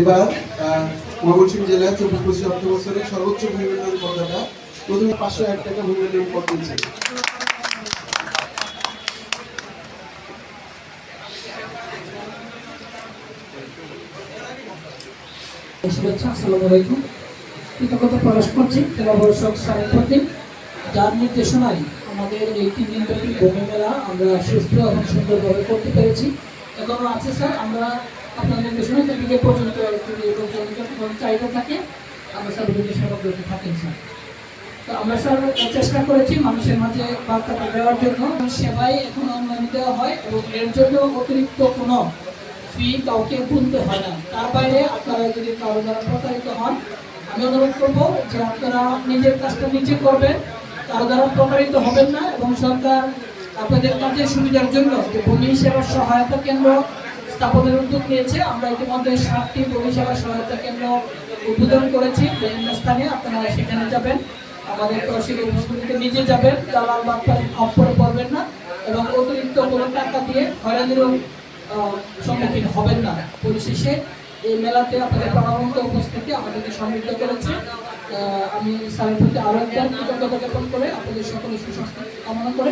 এবার ময়মনসিংহ জেলায় চব্বিশ অর্থ সর্বোচ্চ প্রথমে পাঁচশো এক টাকা প্রকাশ করছি যার নির্দেশনায় আমাদের এই তিন মেলা আমরা সুস্থ এবং সুন্দরভাবে করতে পেরেছি। এখনও আছে স্যার, আমরা আপনার নির্দেশনায় বিকেল পর্যন্ত যদি লোকজনের কোনো চাহিদা থাকে, আমরা স্যার নির্দেশনা করতে থাকেন, স্যার। তো আমরা স্যার চেষ্টা করেছি মানুষের মাঝে বার্তাটা দেওয়ার জন্য। সেবাই এখন অনলাইনে দেওয়া হয় এবং এর জন্য অতিরিক্ত কোনো ফি কাউকে গুনতে হয় না। তার বাইরে আপনারা যদি কারও দ্বারা প্রতারিত হন, আমি অনুরোধ করব যে আপনারা নিজের কাজটা নিজে করবেন। কারও দ্বারা প্রতারিত হবেন না এবং সরকার আপনাদের কাজের সুবিধার জন্য যে ভূমি সেবা সহায়তা কেন্দ্র স্থাপনের উদ্যোগ নিয়েছে। আমরা ইতিমধ্যে সাতটি পরিষেবা সহায়তা কেন্দ্র উদ্বোধন করেছি। বিভিন্ন স্থানে আপনারা সেখানে যাবেন। আমাদের তহসিল অফিসগুলিতে নিজে যাবেন। দালাল বাটপাড়ি খপ্পরে পড়বেন না এবং অতিরিক্ত কোনো টাকা দিয়ে হয়রানিরও সম্মুখীন হবেন না। পরিশেষে এই মেলাতে আপনাদের প্রাণবন্ত উপস্থিতি আমাদেরকে সমৃদ্ধ করেছে। আমি স্যারের প্রতি আরও একবার কৃতজ্ঞতা জ্ঞাপন করে আপনাদের সকলের সুস্বাস্থ্য কামনা করে